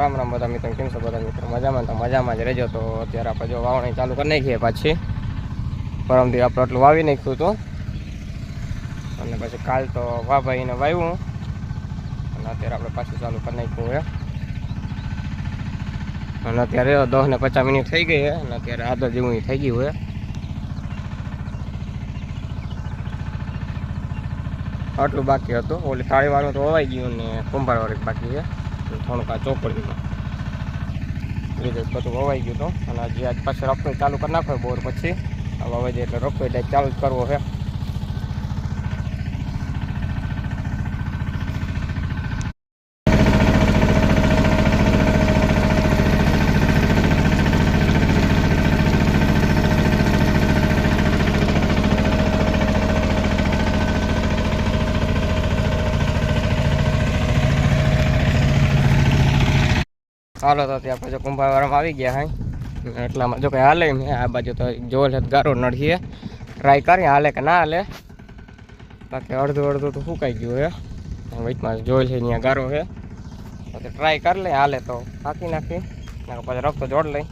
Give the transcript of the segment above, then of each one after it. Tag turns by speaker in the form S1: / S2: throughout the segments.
S1: રામ રામ બધા મિત્રો, કેમ છો બધા મિત્રો? મજામાં તો મજામાં જ રહેજો. તો અત્યારે આપણે જો વાવણી ચાલુ કરી નાખીએ પાછી. પરમથી આપણે આટલું વાવી નાખ્યું હતું. અને પછી કાલ તો વાભાઈને વાવ્યું. અને અત્યારે આપણે પાછું ચાલુ કરી નાખ્યું એ અને અત્યારે દસ ને પચાસ મિનિટ થઈ ગઈ અને અત્યારે આદર જેવું થઈ ગયું હોય આટલું બાકી હતું. ઓલી થાળીવાળું તો હોવાઈ ગયું ને કુંભારવાળી બાકી છે. થોડુંક આ ચોપડીમાં રીતે બધું વવાઈ ગયું હતું અને હજી આજ પાછળ રફતો ચાલુ કરી નાખો બોર પછી. આ વવાઈ જાય એટલે રફોઈ ડાયરેક્ટ ચાલુ કરવો છે. હાલો તો ત્યાં પછી કુંભાવાળામાં આવી ગયા હા. એટલામાં જો કંઈ હાલે મેં આ બાજુ તો જોલ છે ગારો નડીએ ટ્રાય કરીએ હાલે કે ના હાલે? બાકી અડધું અડધું તો સુકાઈ ગયું હે. વચમાં જોયેલ છે ત્યાં ગારો છે પછી ટ્રાય કરી લે, હાલે તો. નાખી નાખો પછી રફતો જોડ લઈ.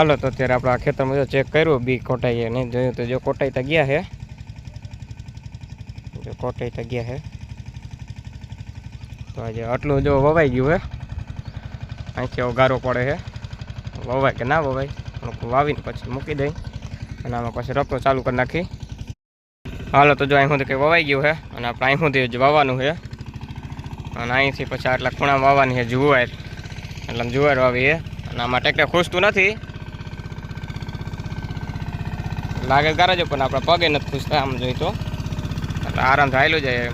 S1: હાલો તો અત્યારે આપણે આ ખેતરમાં જો ચેક કર્યું બી કોટાઈએ નહીં, જોયું તો જો કોટાઈ તો ગયા છે જો કોટાઈ તો ગયા છે તો આજે આટલું જો વવાઈ ગયું હે. અહીંથી ઓગારો ગારો પડે છે વવાય કે ના વવાય હું વાવીને પછી મૂકી દઈ અને આમાં પછી રફતો ચાલુ કરી નાખી. હાલો તો જો અહીં સુધી કંઈ વવાઈ ગયું છે અને આપણે અહીં સુધી જ વાવવાનું છે અને અહીંથી પછી આટલા ખૂણા વાવવાની છે જુવાર. એટલે જુવાર વાવીએ. અને આમાં ટ્રેક્ટર ખૂસતું નથી. લાગે કરે પણ આપણા પગે નથી ખુશતા, આમ જોઈ તો એટલે આરામથી હાલ્યું જાય.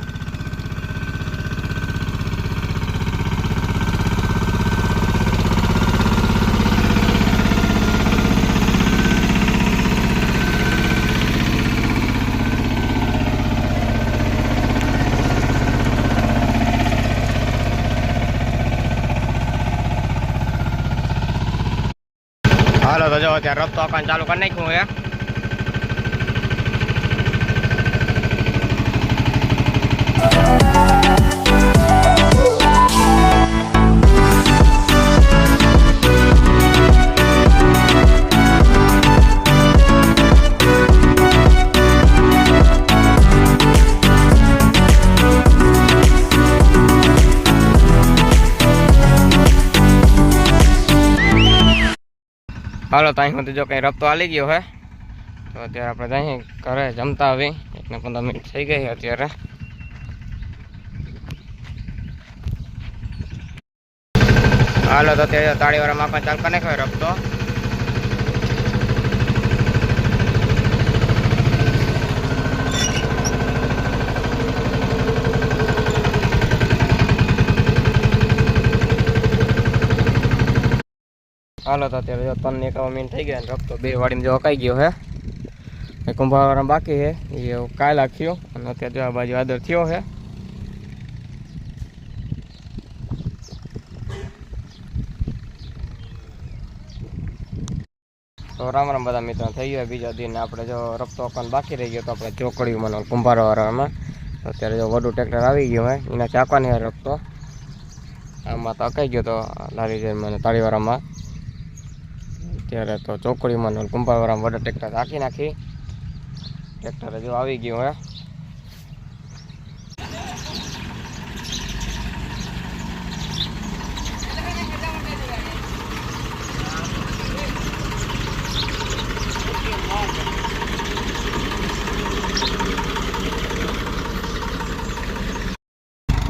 S1: હાલો, તો જો અત્યારે રસ્તો આપણને ચાલુ કરી નાખ્યું છે હાલો, તો અહીં સુધી જો કંઈ રસ્તો આવી ગયો હે, તો અત્યારે આપણે અહીં ઘરે જમતા આવી એકને પંદર મિનિટ થઈ ગઈ અત્યારે. હાલો, તો અત્યારે તાળીવાળા માપા ચાલ કને હોય રસ્તો હાલો તો અત્યારે જો ત્રણ એકાવન મિનિટ થઈ ગયા રસ્તો બે વાડીમાં જો અકાઈ ગયો હે. એ કુંભારવાળા બાકી હે. એ કાલ આખ્યો અને અત્યારે જો આ બાજુ આદર થયો છે તો રામ રામ બધા મિત્રો, થઈ ગયો બીજા દિન. આપણે જો રફતો અકાન બાકી રહી ગયો તો આપણે ચોકડીમાં મને કુંભારવાળામાં. અત્યારે જો વડું ટ્રેક્ટર આવી ગયું હોય એના ચાકવાની રફતો આમાં તો અકાઈ ગયો તો લારી મને તાળીવાળામાં અત્યારે તો ચોકડીમાં ને કુંભારવાળામાં વડા ટ્રેક્ટર રાખી નાખી. ટ્રેક્ટર હજુ આવી ગયું, હે.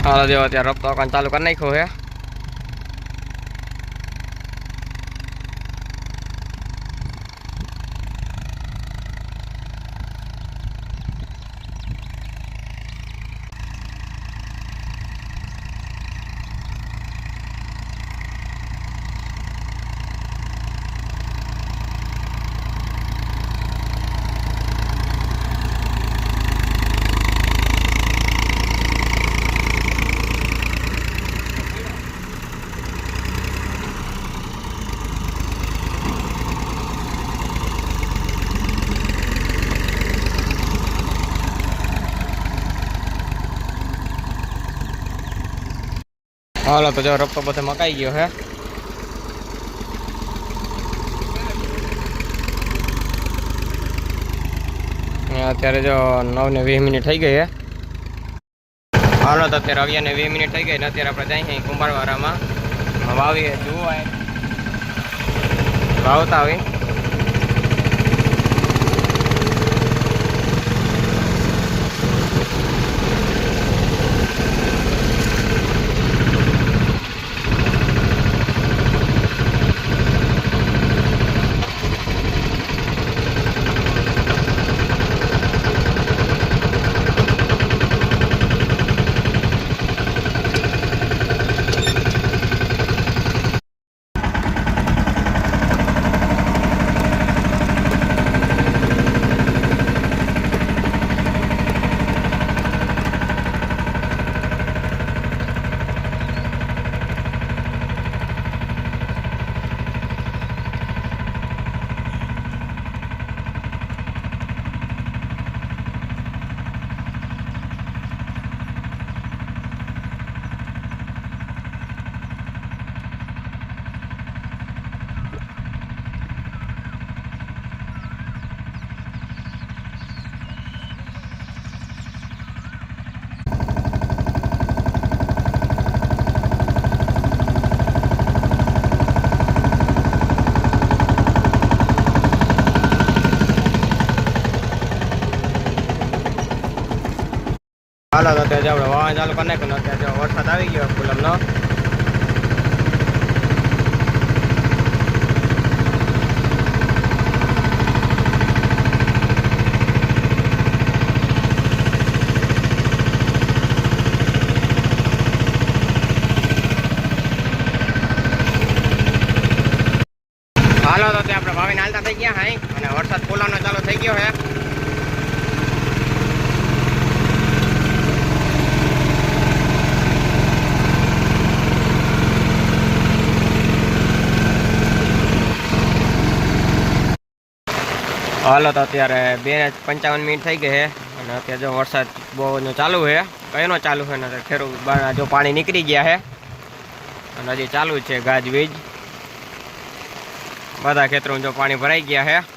S1: હાલો દેવા ત્યાં રફતો ચાલુ કરી નાખ્યો હે હાલો, તો જો રફતો બધે મકાઈ ગયો હે. અત્યારે જો નવ ને વીસ મિનિટ થઈ ગઈ હે. હાલો, તો અત્યારે અગિયાર ને વીસ મિનિટ થઈ ગઈ ને અત્યારે આપણે જઈએ કુંભારવાડામાં. વાવીએ જુઓ. વાવતા આવી. હાલો તો ત્યાં આપણે વાવણ ચાલુ કરી નાખ્યું ત્યાં વરસાદ આવી ગયો ફૂલમનો હાલો તો ત્યાં આપણે ભાવીને હાલતા થઈ ગયા હાઈ અને વરસાદ ફૂલાનો ચાલુ થઈ ગયો હે હાલો તો અત્યારે બે પંચાવન મિનિટ થઈ ગઈ છે. અને અત્યારે જો વરસાદ બહુ ચાલુ છે. કયોનો ચાલુ છે ને ખેડૂત જો પાણી નીકળી ગયા છે. અને હજી ચાલુ છે ગાજવીજ. બધા ખેતરોમાં જો પાણી ભરાઈ ગયા છે.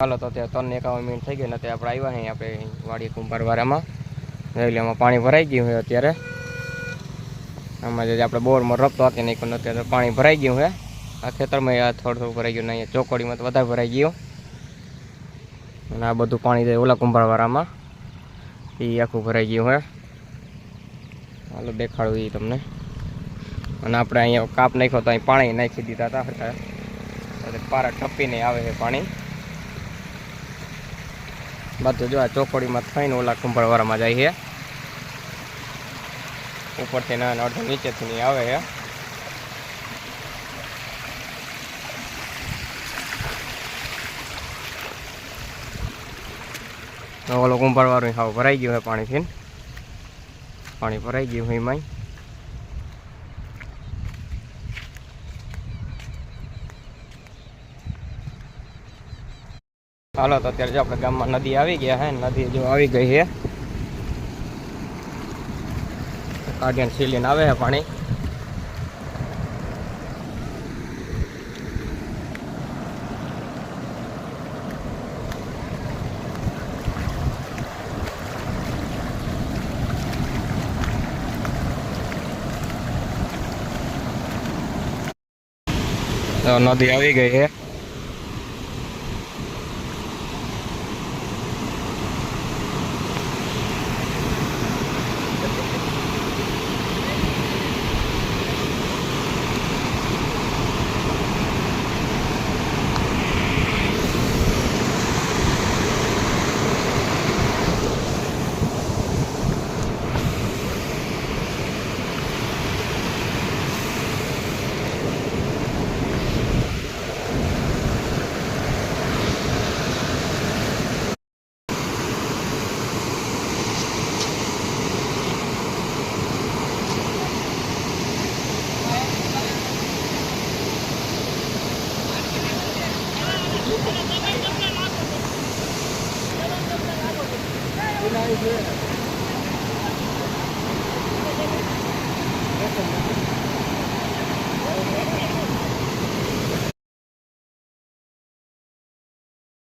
S1: હાલો તો અત્યારે ત્રણ એકાવન મિનિટ થઈ ગઈ ને અત્યારે આપણે આવ્યા અહીં આપણે વાડી કુંભારવારામાં રેલીમાં પાણી ભરાઈ ગયું છે અત્યારે. આમાં જે આપણે બોરમાં રફતો હતી નહીં પણ અત્યારે પાણી ભરાઈ ગયું છે. આ ખેતરમાં થોડું થોડું ભરાઈ ગયું ને ચોકડીમાં તો વધારે ભરાઈ ગયું. અને આ બધું પાણી જાય ઓલા કુંભારવારામાં એ આખું ભરાઈ ગયું છે. હાલો, દેખાડું એ તમને. અને આપણે અહીંયા કાપ નાખ્યો તો અહીં પાણી નાખી દીધા હતા પારા ટપીને આવે છે પાણી. બધું જો આ ચોકડીમાં થઈને ઓલા કુંભારવાળામાં જાય છે. ઉપરથી ના અડધો નીચેથી નહીં આવે છે. ઓલો કુંભારવાળું હાવ ભરાઈ ગયું છે પાણીથી પાણી ભરાઈ ગયું એમાંય. હાલો, તો અત્યારે જો આપણે ગામમાં નદી આવી ગયા હે, નદી જો આવી ગઈ છે કાઢીને સીલીને આવે છે પાણી. નદી આવી ગઈ છે